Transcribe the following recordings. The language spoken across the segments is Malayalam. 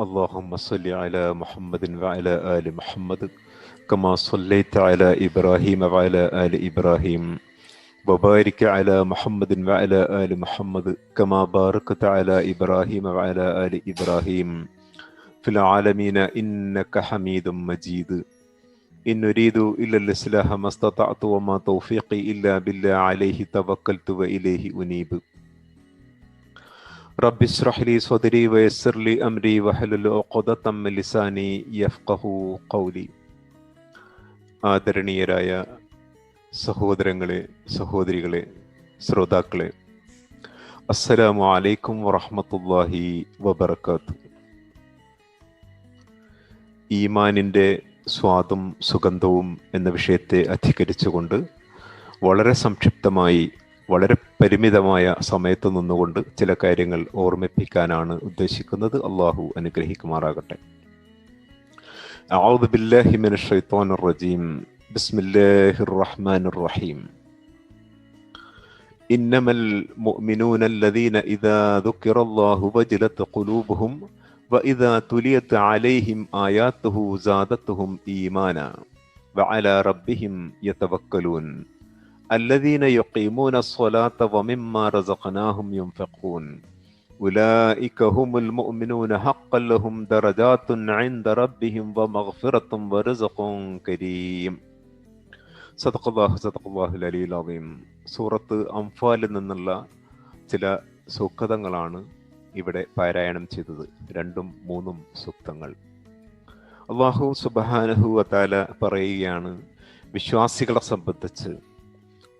اللهم صل على محمد وعلى آل محمد كما صليت على إبراهيم وعلى آل إبراهيم وبارك على محمد وعلى آل محمد كما باركت على إبراهيم وعلى آل إبراهيم في العالمين إنك حميد مجيد إن نريد إلا الإصلاح ما استطعت وما توفيقي إلا بالله عليه توكلت وإليه أنيب رب اشرح لي صدري ويسر لي أمري واحلل عقدة من لساني يفقه قولي ആദരണീയരായ സഹോദരങ്ങളെ സഹോദരികളെ ശ്രോതാക്കളെ അസ്സലാമു അലൈക്കും വറഹമത്തല്ലാഹി വബർക്കാത്തു ഈമാനിൻ്റെ സ്വാദും സുഗന്ധവും എന്ന വിഷയത്തെ അധികരിച്ചുകൊണ്ട് വളരെ സംക്ഷിപ്തമായി വളരെ പരിമിതമായ സമയത്ത് നിന്നുകൊണ്ട് ചില കാര്യങ്ങൾ ഓർമ്മിപ്പിക്കാനാണ് ഉദ്ദേശിക്കുന്നത് അള്ളാഹു അനുഗ്രഹിക്കുമാറാകട്ടെ أعوذ بالله من الشيطان الرجيم بسم الله الرحمن الرحيم إنما المؤمنون الذين إذا ذكر الله وجلت قلوبهم وإذا تليت عليهم آياته زادتهم إيمانا وعلى ربهم يتوكلون الذين يقيمون الصلاة ومما رزقناهم ينفقون أولئك هم المؤمنون حقا لهم درجات عند ربهم ومغفرة ورزق كريم صدق الله صدق الله العلي العظيم സൂറത്ത് അംഫാലിൽ നിന്നുള്ള ചില സൂക്തങ്ങളാണ് ഇവിടെ പാരായണം ചെയ്തത് രണ്ടും മൂന്നും സൂക്തങ്ങൾ അള്ളാഹു സുബാനഹു വത്താല പറയുകയാണ് വിശ്വാസികളെ സംബന്ധിച്ച്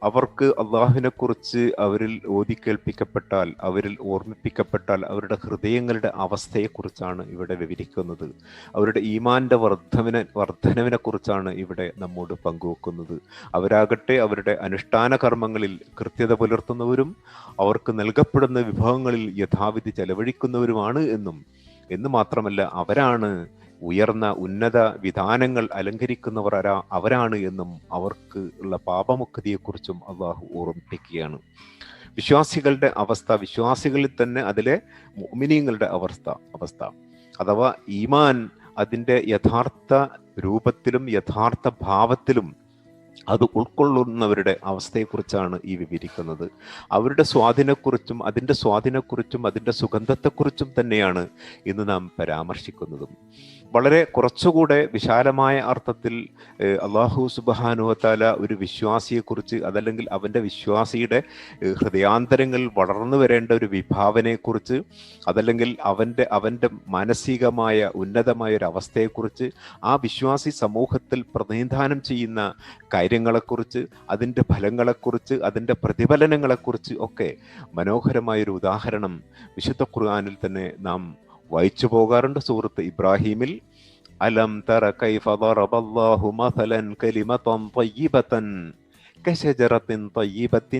അവർക്ക് അള്ളാഹുവിനെ കുറിച്ച് അവരിൽ ഓതിക്കേൽപ്പിക്കപ്പെട്ടാൽ അവരിൽ ഓർമ്മിപ്പിക്കപ്പെട്ടാൽ അവരുടെ ഹൃദയങ്ങളുടെ അവസ്ഥയെക്കുറിച്ചാണ് ഇവിടെ വിവരിക്കുന്നത്. അവരുടെ ഈമാന്റെ വർദ്ധവിനെ വർദ്ധനവിനെ കുറിച്ചാണ് ഇവിടെ നമ്മോട് പങ്കുവെക്കുന്നത്. അവരാകട്ടെ അവരുടെ അനുഷ്ഠാന കർമ്മങ്ങളിൽ കൃത്യത പുലർത്തുന്നവരും അവർക്ക് നൽകപ്പെടുന്ന വിഭവങ്ങളിൽ യഥാവിധി ചെലവഴിക്കുന്നവരുമാണ് എന്നും എന്ന് മാത്രമല്ല അവരാണ് ഉയർന്ന ഉന്നത വിധാനങ്ങൾ അലങ്കരിക്കുന്നവർ അവരാണ് എന്നും അവർക്ക് ഉള്ള പാപമുക്തിയെക്കുറിച്ചും അള്ളാഹു ഓർമ്മിപ്പിക്കുകയാണ്. വിശ്വാസികളുടെ അവസ്ഥ വിശ്വാസികളിൽ തന്നെ അതിലെ മോമിനിയങ്ങളുടെ അവസ്ഥ അവസ്ഥ. അഥവാ ഈമാൻ അതിന്റെ യഥാർത്ഥ രൂപത്തിലും യഥാർത്ഥ ഭാവത്തിലും അത് ഉൾക്കൊള്ളുന്നവരുടെ അവസ്ഥയെക്കുറിച്ചാണ് ഈ വിവരിക്കുന്നത്. അവരുടെ സ്വാധീനക്കുറിച്ചും അതിന്റെ സ്വാധീനക്കുറിച്ചും അതിന്റെ സുഗന്ധത്തെക്കുറിച്ചും തന്നെയാണ് ഇന്ന് നാം പരാമർശിക്കുന്നതും. വളരെ കുറച്ചുകൂടെ വിശാലമായ അർത്ഥത്തിൽ അള്ളാഹു സുബാനുവത്താല ഒരു വിശ്വാസിയെക്കുറിച്ച് അതല്ലെങ്കിൽ അവന്റെ വിശ്വാസിയുടെ ഹൃദയാന്തരങ്ങൾ വളർന്നു വരേണ്ട ഒരു വിഭാവനയെക്കുറിച്ച് അതല്ലെങ്കിൽ അവന്റെ അവന്റെ മാനസികമായ ഉന്നതമായ ഒരു അവസ്ഥയെക്കുറിച്ച് ആ വിശ്വാസി സമൂഹത്തിൽ പ്രതിനിധാനം ചെയ്യുന്ന കാര്യങ്ങളെക്കുറിച്ച് അതിന്റെ ഫലങ്ങളെക്കുറിച്ച് അതിന്റെ പ്രതിഫലനങ്ങളെക്കുറിച്ച് ഒക്കെ മനോഹരമായൊരു ഉദാഹരണം വിശുദ്ധ ഖുർആാനിൽ തന്നെ നാം വായിച്ചു പോകാറുണ്ട് സുഹൃത്ത് ഇബ്രാഹിമിൽ അലം തറ കൈഫ ضربallahu مثلا كلمة طيبة كشجرة طيبة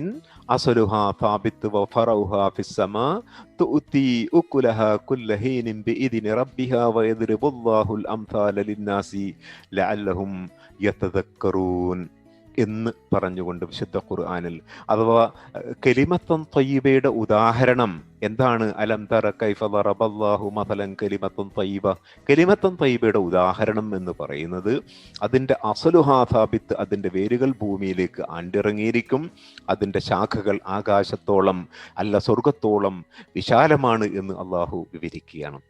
أصلها ثابت وفرعها في السماء تؤتي أكلها كل حين بإذن ربها ويضرب الله الأمثال للناس لعلهم يتذكرون എന്ന് പറഞ്ഞുകൊണ്ട് വിശുദ്ധ ഖുർആാനിൽ. അഥവാ കലിമത്തം തയ്യബയുടെ ഉദാഹരണം എന്താണ്? അലം തറ കൈഫ റബല്ലാഹു മതലൻ കലിമത്തൻ തയ്യബ. കലിമത്തം തയ്യബയുടെ ഉദാഹരണം എന്ന് പറയുന്നത് അതിന്റെ അസലുഹാഥാബിത്ത് അതിന്റെ വേരുകൾ ഭൂമിയിലേക്ക് ആണ്ടിറങ്ങിയിരിക്കും. അതിന്റെ ശാഖകൾ ആകാശത്തോളം അല്ല സ്വർഗത്തോളം വിശാലമാണ് എന്ന് അള്ളാഹു വിവരിക്കുകയാണ്.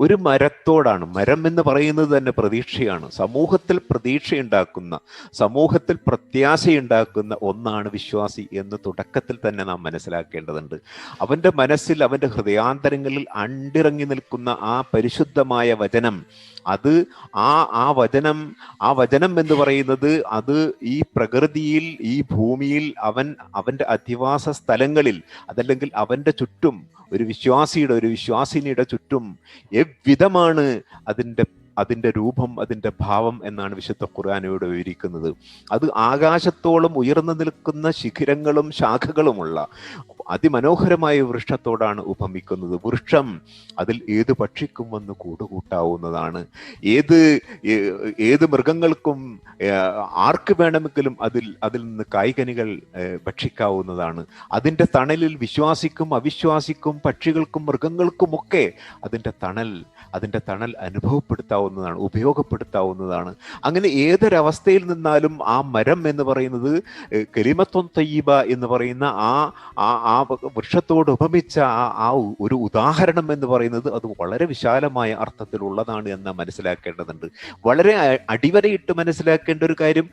ഒരു മരത്തോടാണ്. മരം എന്ന് പറയുന്നത് തന്നെ പ്രതീക്ഷയാണ്. സമൂഹത്തിൽ പ്രതീക്ഷയുണ്ടാക്കുന്ന സമൂഹത്തിൽ പ്രത്യാശയുണ്ടാക്കുന്ന ഒന്നാണ് വിശ്വാസി എന്ന് തുടക്കത്തിൽ തന്നെ നാം മനസ്സിലാക്കേണ്ടതുണ്ട്. അവന്റെ മനസ്സിൽ അവന്റെ ഹൃദയാന്തരങ്ങളിൽ അണ്ടിറങ്ങി നിൽക്കുന്ന ആ പരിശുദ്ധമായ വചനം അത് ആ ആ വചനം ആ വചനം എന്ന് പറയുന്നത് അത് ഈ പ്രകൃതിയിൽ ഈ ഭൂമിയിൽ അവൻ അവന്റെ അധിവാസ സ്ഥലങ്ങളിൽ അതല്ലെങ്കിൽ അവന്റെ ചുറ്റും ഒരു വിശ്വാസിയുടെ ഒരു വിശ്വാസിനിയുടെ ചുറ്റും എവിധമാണ് അതിന്റെ അതിന്റെ രൂപം അതിന്റെ ഭാവം എന്നാണ് വിശുദ്ധ ഖുർആാനയോട് വിവരിക്കുന്നത്. അത് ആകാശത്തോളം ഉയർന്നു നിൽക്കുന്ന ശിഖിരങ്ങളും ശാഖകളുമുള്ള അതിമനോഹരമായ വൃക്ഷത്തോടാണ് ഉപമിക്കുന്നത്. വൃക്ഷം അതിൽ ഏത് പക്ഷിക്കും വന്ന് കൂടുകൂട്ടാവുന്നതാണ്. ഏത് ഏത് മൃഗങ്ങൾക്കും ആർക്ക് വേണമെങ്കിലും അതിൽ അതിൽ നിന്ന് കായ്കനികൾ ഭക്ഷിക്കാവുന്നതാണ്. അതിന്റെ തണലിൽ വിശ്വാസിക്കും അവിശ്വാസിക്കും പക്ഷികൾക്കും മൃഗങ്ങൾക്കുമൊക്കെ അതിന്റെ തണൽ അതിന്റെ തണൽ അനുഭവപ്പെടുത്താവുന്നതാണ് ഉപയോഗപ്പെടുത്താവുന്നതാണ്. അങ്ങനെ ഏതൊരവസ്ഥയിൽ നിന്നാലും ആ മരം എന്ന് പറയുന്നത് കെലിമത്വം തയ്യബ എന്ന് പറയുന്ന ആ ആ വൃക്ഷത്തോട് ഉപമിച്ച ആ ആ ഒരു ഉദാഹരണം എന്ന് പറയുന്നത് അത് വളരെ വിശാലമായ അർത്ഥത്തിലുള്ളതാണ് എന്ന് മനസ്സിലാക്കേണ്ടതുണ്ട്. വളരെ അടിവരയിട്ട് മനസ്സിലാക്കേണ്ട ഒരു കാര്യം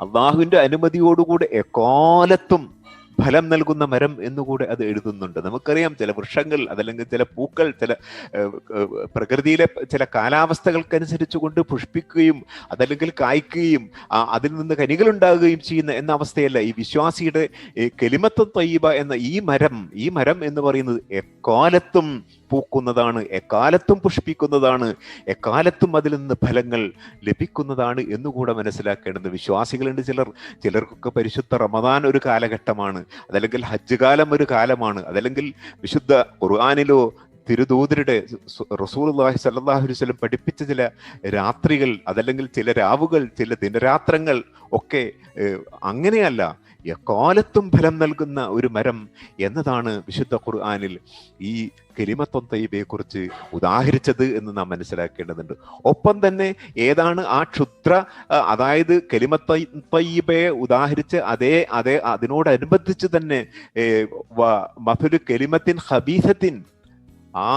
അള്ളാഹുവിന്റെ അനുമതിയോടുകൂടെ എക്കാലത്തും ഫലം നൽകുന്ന മരം എന്നുകൂടെ അത് എഴുതുന്നുണ്ട്. നമുക്കറിയാം ചില വൃക്ഷങ്ങൾ അതല്ലെങ്കിൽ ചില പൂക്കൾ ചില പ്രകൃതിയിലെ ചില കാലാവസ്ഥകൾക്കനുസരിച്ച് കൊണ്ട് പുഷ്പിക്കുകയും അതല്ലെങ്കിൽ കായ്ക്കുകയും അതിൽ നിന്ന് കനികൾ ഉണ്ടാകുകയും ചെയ്യുന്ന എന്ന അവസ്ഥയല്ല. ഈ വിശ്വാസിയുടെ തൈബ തയ്യബ എന്ന ഈ മരം ഈ മരം എന്ന് പറയുന്നത് എക്കാലത്തും പൂക്കുന്നതാണ് എക്കാലത്തും പുഷ്പിക്കുന്നതാണ് എക്കാലത്തും അതിൽ നിന്ന് ഫലങ്ങൾ ലഭിക്കുന്നതാണ് എന്നുകൂടെ മനസ്സിലാക്കേണ്ടത്. വിശ്വാസികളുണ്ട് ചിലർ. ചിലർക്കൊക്കെ പരിശുദ്ധ റമദാൻ ഒരു കാലഘട്ടമാണ്. അതല്ലെങ്കിൽ ഹജ്ജ് കാലം ഒരു കാലമാണ്. അതല്ലെങ്കിൽ വിശുദ്ധ ഖുർആാനിലോ തിരുദൂതരുടെ റസൂൽ സല്ലാഹു വസ്ലം പഠിപ്പിച്ച ചില രാത്രികൾ അതല്ലെങ്കിൽ ചില രാവുകൾ ചില ദിനരാത്രങ്ങൾ ഒക്കെ അങ്ങനെയല്ല. എക്കാലത്തും ഫലം നൽകുന്ന ഒരു മരം എന്നതാണ് വിശുദ്ധ ഖുർആാനിൽ ഈ കെലിമത്വം കുറിച്ച് ഉദാഹരിച്ചത് എന്ന് നാം മനസ്സിലാക്കേണ്ടതുണ്ട്. ഒപ്പം തന്നെ ഏതാണ് ആ ക്ഷുദ്ര അതായത് കെലിമത്ത ഉദാഹരിച്ച് അതേ അതേ അതിനോടനുബന്ധിച്ച് തന്നെ മഫുൽ കെലിമത്തിൻ ഹബീസത്തിൻ ആ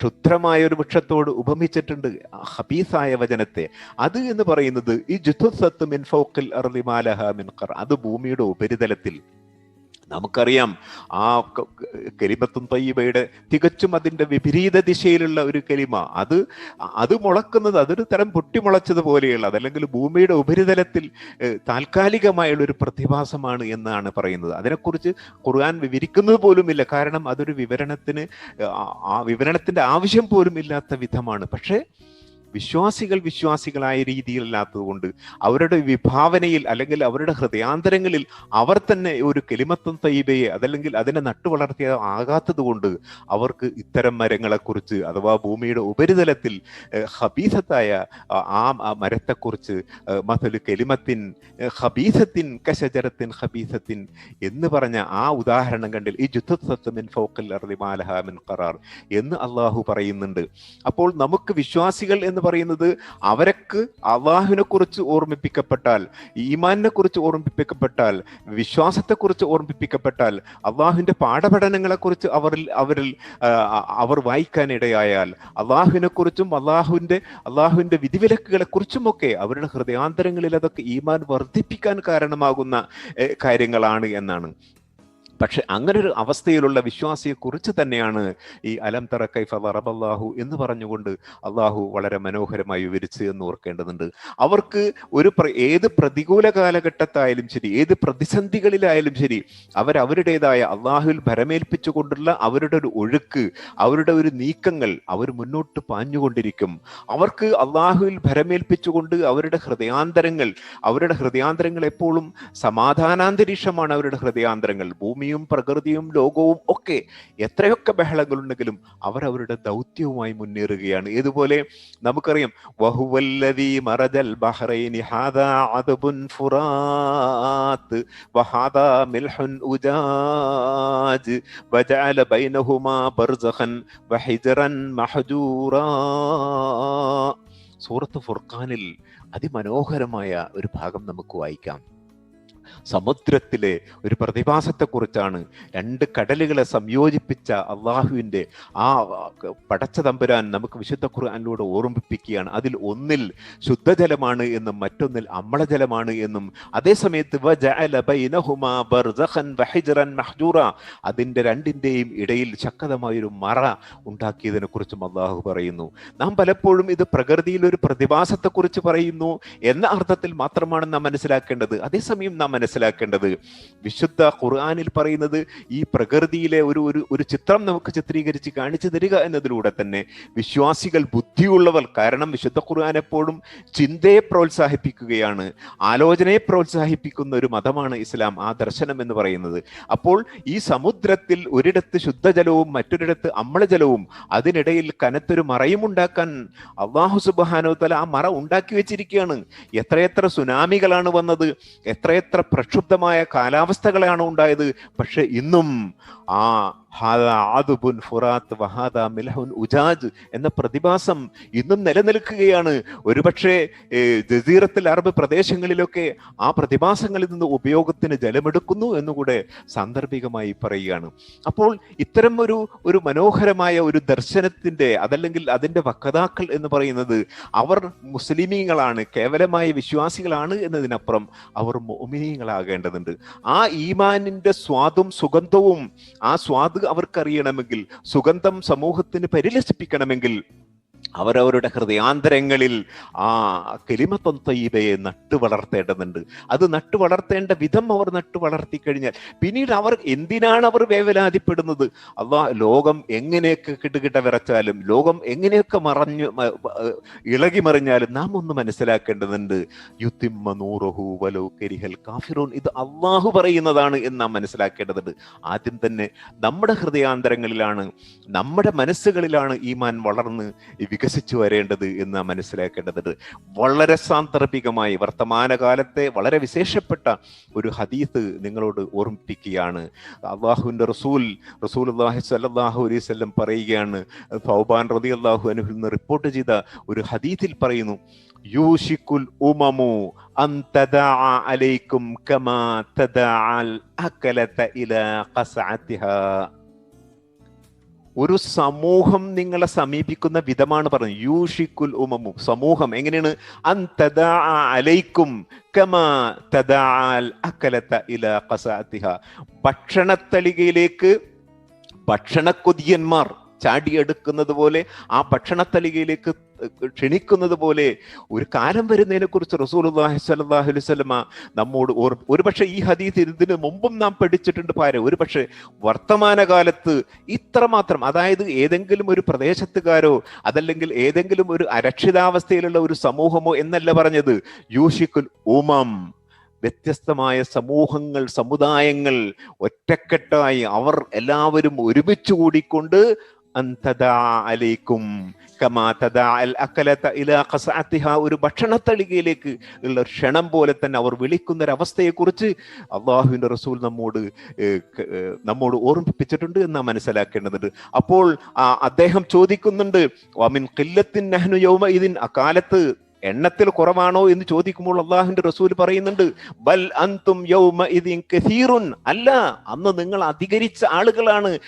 ക്ഷുദ്രമായ ഒരു വൃക്ഷത്തോട് ഉപമിച്ചിട്ടുണ്ട് ഹബീസായ വചനത്തെ. അത് എന്ന് പറയുന്നത് ഈ ജുത്തുസത്ത് മിൻ ഫൗഖിൽ അർളി മാലഹ മിൻ ഖർ അത് ഭൂമിയുടെ ഉപരിതലത്തിൽ നമുക്കറിയാം ആ കരിമത്തും തയ്യബയുടെ തികച്ചും അതിന്റെ വിപരീത ദിശയിലുള്ള ഒരു കലിമ. അത് അത് മുളക്കുന്നത് അതൊരു തരം പൊട്ടിമുളച്ചത് പോലെയുള്ള അതല്ലെങ്കിൽ ഭൂമിയുടെ ഉപരിതലത്തിൽ താൽക്കാലികമായുള്ള ഒരു പ്രതിഭാസമാണ് എന്നാണ് പറയുന്നത്. അതിനെക്കുറിച്ച് ഖുർആൻ വിവരിക്കുന്നത് പോലുമില്ല. കാരണം അതൊരു വിവരണത്തിന് ആ- വിവരണത്തിന്റെ ആവശ്യം പോലും ഇല്ലാത്ത വിധമാണ്. പക്ഷേ വിശ്വാസികൾ വിശ്വാസികളായ രീതിയിലല്ലാത്തതുകൊണ്ട് അവരുടെ വിഭാവനയിൽ അല്ലെങ്കിൽ അവരുടെ ഹൃദയാന്തരങ്ങളിൽ അവർ തന്നെ ഒരു കെലിമത്തം തയ്യബയെ അതല്ലെങ്കിൽ അതിനെ നട്ടുവളർത്തിയ ആകാത്തത് കൊണ്ട് അവർക്ക് ഇത്തരം മരങ്ങളെക്കുറിച്ച് അഥവാ ഭൂമിയുടെ ഉപരിതലത്തിൽ ഹബീസത്തായ ആ- മരത്തെക്കുറിച്ച് മഥലു കെലിമത്തിൻ ഹബീസത്തിൻ കശജരത്തിൻ ഹബീസത്തിൻ എന്ന് പറഞ്ഞ ആ ഉദാഹരണം കണ്ടിൽ ഈ ജുദ്ധത്വമിൻ ഫോക്കൽ അർദി കറാർ മിൻ ഖറാർ എന്ന് അള്ളാഹു പറയുന്നുണ്ട്. അപ്പോൾ നമുക്ക് വിശ്വാസികൾ എന്ന് പറയുന്നത് അവരക്ക് അള്ളാഹുവിനെ കുറിച്ച് ഓർമ്മിപ്പിക്കപ്പെട്ടാൽ ഈമാനിനെ കുറിച്ച് ഓർമ്മിപ്പിക്കപ്പെട്ടാൽ വിശ്വാസത്തെക്കുറിച്ച് ഓർമ്മിപ്പിക്കപ്പെട്ടാൽ അള്ളാഹുവിന്റെ പാഠപഠനങ്ങളെ കുറിച്ച് അവരിൽ അവരിൽ അവർ വായിക്കാൻ ഇടയായാൽ അള്ളാഹുവിനെ കുറിച്ചും അള്ളാഹുവിന്റെ അള്ളാഹുവിന്റെ വിധിവിലക്കുകളെ കുറിച്ചുമൊക്കെ അവരുടെ ഹൃദയാന്തരങ്ങളിൽ അതൊക്കെ ഈമാൻ വർദ്ധിപ്പിക്കാൻ കാരണമാകുന്ന കാര്യങ്ങളാണ് എന്നാണ്. പക്ഷെ അങ്ങനെ ഒരു അവസ്ഥയിലുള്ള വിശ്വാസിയെ കുറിച്ച് തന്നെയാണ് ഈ അലം തറ കൈഫ വറബല്ലാഹു എന്ന് പറഞ്ഞുകൊണ്ട് അള്ളാഹു വളരെ മനോഹരമായി വിവരിച്ചു എന്ന് ഓർക്കേണ്ടതുണ്ട്. അവർക്ക് ഒരു ഏത് പ്രതികൂല കാലഘട്ടത്തായാലും ശരി ഏത് പ്രതിസന്ധികളിലായാലും ശരി അവരവരുടേതായ അള്ളാഹുവിൽ ഭരമേൽപ്പിച്ചുകൊണ്ടുള്ള അവരുടെ ഒരു ഒഴുക്ക് അവരുടെ ഒരു നീക്കങ്ങൾ അവർ മുന്നോട്ട് പാഞ്ഞുകൊണ്ടിരിക്കും. അവർക്ക് അള്ളാഹുവിൽ ഭരമേൽപ്പിച്ചുകൊണ്ട് അവരുടെ ഹൃദയാന്തരങ്ങൾ അവരുടെ ഹൃദയാന്തരങ്ങൾ എപ്പോഴും സമാധാനാന്തരീക്ഷമാണ് അവരുടെ ഹൃദയാന്തരങ്ങൾ. ഭൂമിയും പ്രകൃതിയും ലോകവും ഒക്കെ എത്രയൊക്കെ ബഹളങ്ങളുണ്ടെങ്കിലും അവരവരുടെ ദൗത്യവുമായി മുന്നേറുകയാണ്. ഇതുപോലെ നമുക്കറിയാം വഹുവല്ലദീ മറജൽ ബഹ്റൈനി ഹാദാ അദബുൻ ഫുറാത്ത് വഹാദാ മിൽഹുൻ ഉജാജ് വജഅല ബൈനഹുമാ ബർസഖൻ വഹിജറൻ മഹജൂറാ. സൂറത്ത് ഫുർഖാനിൽ അതിമനോഹരമായ ഒരു ഭാഗം നമുക്ക് വായിക്കാം. സമുദ്രത്തിലെ ഒരു പ്രതിഭാസത്തെക്കുറിച്ചാണ് രണ്ട് കടലുകളെ സംയോജിപ്പിച്ച അള്ളാഹുവിന്റെ ആ പടച്ച തമ്പുരാൻ നമുക്ക് വിശുദ്ധ ഖുർആാനിലൂടെ ഓർമ്മിപ്പിക്കുകയാണ്. അതിൽ ഒന്നിൽ ശുദ്ധജലമാണ് എന്നും മറ്റൊന്നിൽ അമ്ലജലമാണ് എന്നും. അതേസമയത്ത് അതിന്റെ രണ്ടിന്റെയും ഇടയിൽ ശക്തമായൊരു മറ ഉണ്ടാക്കിയതിനെ കുറിച്ചും അള്ളാഹു പറയുന്നു. നാം പലപ്പോഴും ഇത് പ്രകൃതിയിൽ ഒരു പ്രതിഭാസത്തെക്കുറിച്ച് പറയുന്നു എന്ന അർത്ഥത്തിൽ മാത്രമാണ് നാം മനസ്സിലാക്കേണ്ടത്. അതേസമയം നാം മനസ്സിലാക്കേണ്ടത്? വിശുദ്ധ ഖുർആാനിൽ പറയുന്നത് ഈ പ്രകൃതിയിലെ ഒരു ഒരു ഒരു ചിത്രം നമുക്ക് ചിത്രീകരിച്ച് കാണിച്ചു തരിക എന്നതിലൂടെ തന്നെ വിശ്വാസികൾ ബുദ്ധിയുള്ളവർ കാരണം വിശുദ്ധ ഖുർആൻ എപ്പോഴും ചിന്തയെ പ്രോത്സാഹിപ്പിക്കുകയാണ്. ആലോചനയെ പ്രോത്സാഹിപ്പിക്കുന്ന ഒരു മതമാണ് ഇസ്ലാം ആ ദർശനം എന്ന് പറയുന്നത്. അപ്പോൾ ഈ സമുദ്രത്തിൽ ഒരിടത്ത് ശുദ്ധജലവും മറ്റൊരിടത്ത് അമ്ലജലവും അതിനിടയിൽ കനത്തൊരു മറയും ഉണ്ടാക്കാൻ അള്ളാഹു സുബാനോ തല ആ മറ ഉണ്ടാക്കി വെച്ചിരിക്കുകയാണ്. എത്രയെത്ര സുനാമികളാണ് വന്നത് എത്രയെത്ര പ്രക്ഷുബ്ധമായ കാലാവസ്ഥകളാണ് ഉണ്ടായത്. പക്ഷെ ഇന്നും ആ ഫുറാത്ത് വഹാദാ മിൽഹുൻ ഉജാജ് എന്ന പ്രതിഭാസം ഇന്നും നിലനിൽക്കുകയാണ്. ഒരുപക്ഷെ ജസീറത്തിൽ അറബ് പ്രദേശങ്ങളിലൊക്കെ ആ പ്രതിഭാസങ്ങളിൽ നിന്ന് ഉപയോഗത്തിന് ജലമെടുക്കുന്നു എന്നുകൂടെ സാന്ദർഭികമായി പറയുകയാണ്. അപ്പോൾ ഇത്തരം ഒരു ഒരു മനോഹരമായ ഒരു ദർശനത്തിന്റെ അതല്ലെങ്കിൽ അതിന്റെ വക്താക്കൾ എന്ന് പറയുന്നത് അവർ മുസ്ലിമീങ്ങളാണ് കേവലമായ വിശ്വാസികളാണ് എന്നതിനപ്പുറം അവർ മോമിനീങ്ങളാകേണ്ടതുണ്ട്. ആ ഈമാനിന്റെ സ്വാദും സുഗന്ധവും ആ സ്വാദ് അവർക്കറിയണമെങ്കിൽ സുഗന്ധം സമൂഹത്തിന് പരിലസിപ്പിക്കണമെങ്കിൽ അവരവരുടെ ഹൃദയാന്തരങ്ങളിൽ ആ കെലിമത്വം തയ്യബയെ നട്ടു വളർത്തേണ്ടതുണ്ട്. അത് നട്ടു വളർത്തേണ്ട വിധം അവർ നട്ടു വളർത്തി കഴിഞ്ഞാൽ പിന്നീട് അവർ എന്തിനാണ് അവർ വേവലാതിപ്പെടുന്നത്? അവ ലോകം എങ്ങനെയൊക്കെ കിട്ടുകിട്ട വിറച്ചാലും ലോകം എങ്ങനെയൊക്കെ മറഞ്ഞു ഇളകി മറിഞ്ഞാലും നാം ഒന്ന് മനസ്സിലാക്കേണ്ടതുണ്ട്. യുത്തിമ്മ നൂറഹു വലോ കരിഹൽ കാഫിറൂൻ. ഇത് അള്ളാഹു പറയുന്നതാണ് എന്ന് നാം മനസ്സിലാക്കേണ്ടതുണ്ട്. ആദ്യം തന്നെ നമ്മുടെ ഹൃദയാന്തരങ്ങളിലാണ് നമ്മുടെ മനസ്സുകളിലാണ് ഈമാൻ വളർന്ന് വികസിച്ചു വരേണ്ടത് എന്ന് മനസ്സിലാക്കേണ്ടതുണ്ട്. വളരെ സാന്ദർഭികമായി വർത്തമാനകാലത്തെ വളരെ വിശേഷപ്പെട്ട ഒരു ഹദീത്ത് നിങ്ങളോട് ഓർമ്മിപ്പിക്കുകയാണ്. അള്ളാഹുവിന്റെ റസൂൽ റസൂൽ അള്ളാഹി സല്ലാഹു അലൈഹി സ്വല്ലം പറയുകയാണ് ഫൗബാൻ റതി അള്ളാഹു അനുഹിൽ നിന്ന് റിപ്പോർട്ട് ചെയ്ത ഒരു ഹദീത്തിൽ പറയുന്നു യൂഷിക്കുൽ ഉമമു അലൈക്കും കമാ തദഅൽ അകലത ഇലാ ഒരു സമൂഹം നിങ്ങളെ സമീപിക്കുന്ന വിധമാണ് പറഞ്ഞത് യൂഷിക്കുൽ ഉമമു. സമൂഹം എങ്ങനെയാണ്? അൻ തദാ അലൈക്കും കമാ തദാൽ അക്കലത്ത ഇലാ കസാത്തിഹ ഭക്ഷണത്തളികയിലേക്ക് ഭക്ഷണക്കൊതിയന്മാർ ചാടിയെടുക്കുന്നത് പോലെ ആ ഭക്ഷണത്തലികയിലേക്ക് ക്ഷണിക്കുന്നത് പോലെ ഒരു കാലം വരുന്നതിനെ കുറിച്ച് റസൂലുള്ളാഹി സ്വല്ലല്ലാഹു അലൈഹി വസല്ലമ നമ്മോട് ഓർ ഒരുപക്ഷെ ഈ ഹദീസ് ഇതിന് മുമ്പും നാം പഠിച്ചിട്ടുണ്ട് പാര. ഒരുപക്ഷെ വർത്തമാനകാലത്ത് ഇത്രമാത്രം അതായത് ഏതെങ്കിലും ഒരു പ്രദേശത്തുകാരോ അതല്ലെങ്കിൽ ഏതെങ്കിലും ഒരു അരക്ഷിതാവസ്ഥയിലുള്ള ഒരു സമൂഹമോ എന്നല്ല പറഞ്ഞത്. യൂഷിക്കുൽ ഉമം വ്യത്യസ്തമായ സമൂഹങ്ങൾ സമുദായങ്ങൾ ഒറ്റക്കെട്ടായി അവർ എല്ലാവരും ഒരുമിച്ച് കൂടിക്കൊണ്ട് അലൈക്കും കമാ തദാ അൽ ഒരു ഭക്ഷണത്തളികയിലേക്ക് ഉള്ള ക്ഷണം പോലെ തന്നെ അവർ വിളിക്കുന്ന ഒരു അവസ്ഥയെ കുറിച്ച് അള്ളാഹുവിന്റെ റസൂൽ നമ്മോട് നമ്മോട് ഓർമ്മിപ്പിച്ചിട്ടുണ്ട് എന്ന് മനസ്സിലാക്കേണ്ടതുണ്ട്. അപ്പോൾ അദ്ദേഹം ചോദിക്കുന്നുണ്ട് വമിൻ ഖില്ലത്തിൻ നഹ്നു യൗമ ഇതിൻ അക്കാലത്ത് എണ്ണത്തിൽ കുറവാണോ എന്ന് ചോദിക്കുമ്പോൾ അള്ളാഹുവിന്റെ റസൂൽ പറയുന്നുണ്ട് ബൽ അന്തും യൗമ കസീറുൻ. അല്ല അന്ന് നിങ്ങൾ അധികരിച്ച ആളുകളാണ്.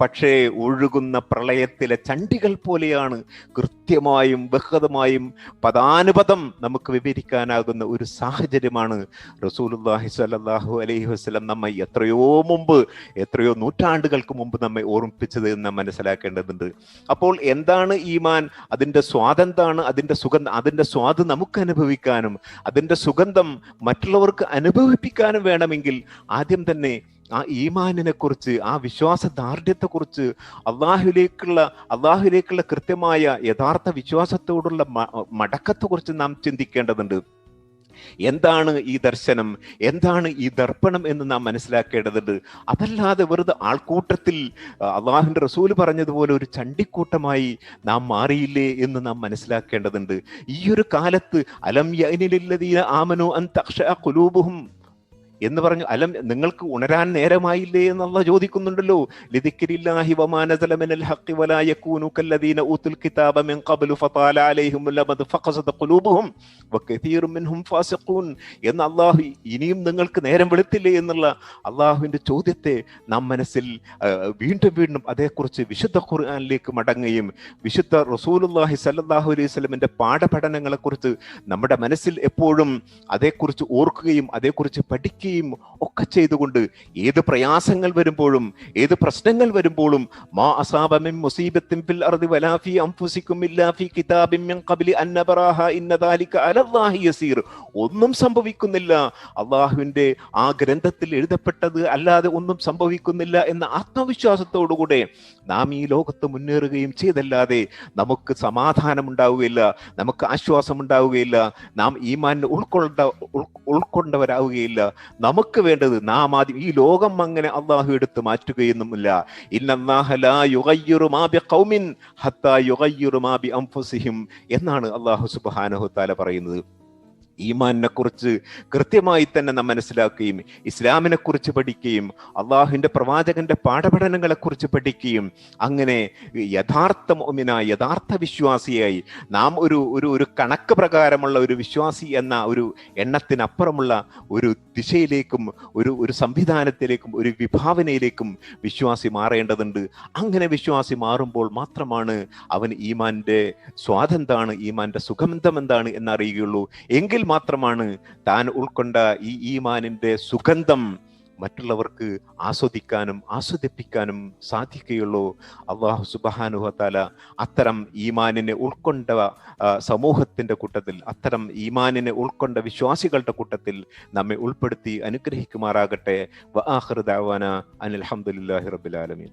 പക്ഷേ ഒഴുകുന്ന പ്രളയത്തിലെ ചണ്ടികൾ പോലെയാണ്. കൃത്യമായും ബഹ്തമായും പദാനുപദം നമുക്ക് വിവരിക്കാനാകുന്ന ഒരു സാഹചര്യമാണ്. റസൂലുള്ളാഹി സ്വല്ലല്ലാഹു അലൈഹി വസ്ലം നമ്മെ എത്രയോ മുമ്പ് എത്രയോ നൂറ്റാണ്ടുകൾക്ക് മുമ്പ് നമ്മെ ഓർമ്മിപ്പിച്ചത് എന്ന് മനസ്സിലാക്കേണ്ടതുണ്ട്. അപ്പോൾ എന്താണ് ഈമാൻ? അതിന്റെ സ്വാദന്താണ്? അതിന്റെ സുഗന്ധം അതിന്റെ സ്വാദ് നമുക്ക് അനുഭവിക്കാനും അതിന്റെ സുഗന്ധം മറ്റുള്ളവർക്ക് അനുഭവിപ്പിക്കാനും വേണമെങ്കിൽ ആദ്യം തന്നെ ആ ഈമാനിനെ കുറിച്ച് ആ വിശ്വാസ ദാർഢ്യത്തെക്കുറിച്ച് അള്ളാഹുലേക്കുള്ള അള്ളാഹുലേക്കുള്ള കൃത്യമായ യഥാർത്ഥ വിശ്വാസത്തോടുള്ള മടക്കത്തെക്കുറിച്ച് നാം ചിന്തിക്കേണ്ടതുണ്ട്. എന്താണ് ഈ ദർശനം? എന്താണ് ഈ ദർപ്പണം എന്ന് നാം മനസ്സിലാക്കേണ്ടതുണ്ട്? അതല്ലാതെ വെറുതെ ആൾക്കൂട്ടത്തിൽ അള്ളാഹുവിന്റെ റസൂൽ പറഞ്ഞതുപോലെ ഒരു ചണ്ടിക്കൂട്ടമായി നാം മാറിയില്ലേ എന്ന് നാം മനസ്സിലാക്കേണ്ടതുണ്ട്. ഈ ഒരു കാലത്ത് അലം യഅനിലില്ലദീന ആമനോ അൻ തക്ഷ ഖുലൂബുഹും എന്ന് പറഞ്ഞു അലം നിങ്ങൾക്ക് ഉണരാൻ നേരമായില്ലേ എന്നുള്ള ചോദിക്കുന്നുണ്ടല്ലോ. എന്ന് അള്ളാഹു ഇനിയും നിങ്ങൾക്ക് നേരം വെളുത്തില്ലേ എന്നുള്ള അള്ളാഹുവിന്റെ ചോദ്യത്തെ നാം മനസ്സിൽ വീണ്ടും വീണ്ടും അതേക്കുറിച്ച് വിശുദ്ധ ഖുർആനിലേക്ക് മടങ്ങുകയും വിശുദ്ധ റസൂലുള്ളാഹി സല്ലല്ലാഹു അലൈഹി വസല്ലമിന്റെ പാഠപഠനങ്ങളെക്കുറിച്ച് നമ്മുടെ മനസ്സിൽ എപ്പോഴും അതേക്കുറിച്ച് ഓർക്കുകയും അതേക്കുറിച്ച് പഠിക്കുകയും ഒക്കെ ചെയ്തുകൊണ്ട് ഏത് പ്രയാസങ്ങൾ വരുമ്പോഴും ഏത് പ്രശ്നങ്ങൾ വരുമ്പോഴും മാ അസാബ മിൻ മുസീബത്തിൻ ഫിൽ അർദി വലാ ഫീ അൻഫുസിക്കും ഇല്ലാ ഫീ കിതാബിൻ മിൻ ഖബ്ലി അൻ നബറാഹ ഇന്ന ദാലിക അലല്ലാഹി യസീർ. ഒന്നും സംഭവിക്കുന്നില്ല. അള്ളാഹുവിന്റെ ആ ഗ്രന്ഥത്തിൽ എഴുതപ്പെട്ടത് അല്ലാതെ ഒന്നും സംഭവിക്കുന്നില്ല എന്ന ആത്മവിശ്വാസത്തോടുകൂടെ നാം ഈ ലോകത്ത് മുന്നേറുകയും ചെയ്തല്ലാതെ നമുക്ക് സമാധാനം ഉണ്ടാവുകയില്ല നമുക്ക് ആശ്വാസം ഉണ്ടാവുകയില്ല നാം ഈമാൻ ഉൾക്കൊള്ള ഉൾക്കൊണ്ടവരാവുകയില്ല. നമുക്ക് വേണ്ടത് നാം ആദ്യം ഈ ലോകം അങ്ങനെ അള്ളാഹു എടുത്ത് മാറ്റുകയൊന്നുമില്ല. എന്നാണ് അള്ളാഹു സുബ്ഹാനഹു തആല പറയുന്നത്. ഈമാനിനെ കുറിച്ച് കൃത്യമായി തന്നെ നാം മനസ്സിലാക്കുകയും ഇസ്ലാമിനെ കുറിച്ച് പഠിക്കുകയും അള്ളാഹുവിന്റെ പ്രവാചകന്റെ പാഠപഠനങ്ങളെ കുറിച്ച് പഠിക്കുകയും അങ്ങനെ യഥാർത്ഥ ഒമിനായി യഥാർത്ഥ വിശ്വാസിയായി നാം ഒരു ഒരു ഒരു കണക്ക് പ്രകാരമുള്ള ഒരു വിശ്വാസി എന്ന ഒരു എണ്ണത്തിനപ്പുറമുള്ള ഒരു ദിശയിലേക്കും ഒരു ഒരു സംവിധാനത്തിലേക്കും ഒരു വിഭാവനയിലേക്കും വിശ്വാസി മാറേണ്ടതുണ്ട്. അങ്ങനെ വിശ്വാസി മാറുമ്പോൾ മാത്രമാണ് അവൻ ഈമാന്റെ സ്വാതെന്താണ് ഈമാന്റെ സുഗന്ധം എന്താണ് എന്നറിയുകയുള്ളൂ. എങ്കിൽ മാത്രമാണ് താൻ ഉൾക്കൊണ്ട ഈ ഈമാനിന്റെ സുഗന്ധം മറ്റുള്ളവർക്ക് ആസ്വദിക്കാനും ആസ്വദിപ്പിക്കാനും സാധിക്കുകയുള്ളൂ. അള്ളാഹു സുബാനുഹത്താല അത്തരം ഈമാനിനെ ഉൾക്കൊണ്ട സമൂഹത്തിന്റെ കൂട്ടത്തിൽ അത്തരം ഈമാനിനെ ഉൾക്കൊണ്ട വിശ്വാസികളുടെ കൂട്ടത്തിൽ നമ്മെ ഉൾപ്പെടുത്തി അനുഗ്രഹിക്കുമാറാകട്ടെ. വ അനിൽ അഹമ്മദില്ലാഹി റബ്ബിൽ ആലമീൻ.